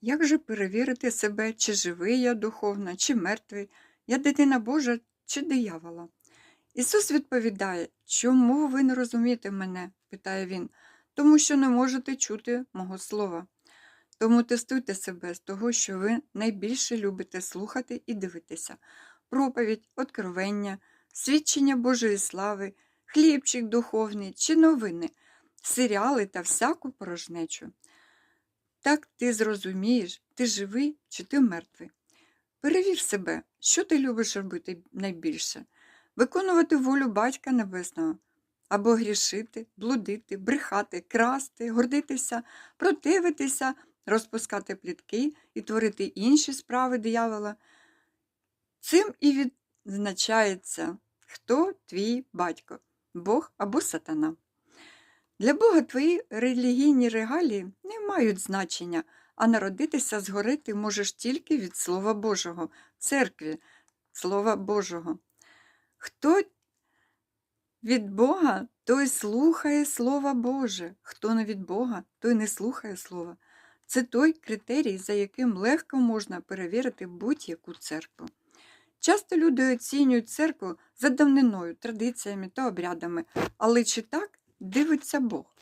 Як же перевірити себе, чи живий я духовно, чи мертвий, я дитина Божа чи диявола? Ісус відповідає, чому ви не розумієте мене? питає Він, тому що не можете чути мого слова. Тому тестуйте себе з того, що ви найбільше любите слухати і дивитися. Проповідь, откровення, свідчення Божої слави, хлібчик духовний чи новини, серіали та всяку порожнечу. Так ти зрозумієш, ти живий чи ти мертвий. Перевір себе, що ти любиш робити найбільше виконувати волю Батька Небесного, або грішити, блудити, брехати, красти, гордитися, противитися, розпускати плітки і творити інші справи диявола. Цим і відзначається, хто твій батько, Бог або сатана. Для Бога твої релігійні регалії мають значення, а народитися згори ти можеш тільки від Слова Божого, церкві, Слова Божого. Хто від Бога, той слухає Слова Боже, хто не від Бога, той не слухає Слова. Це той критерій, за яким легко можна перевірити будь-яку церкву. Часто люди оцінюють церкву за давниною, традиціями та обрядами, але чи так дивиться Бог?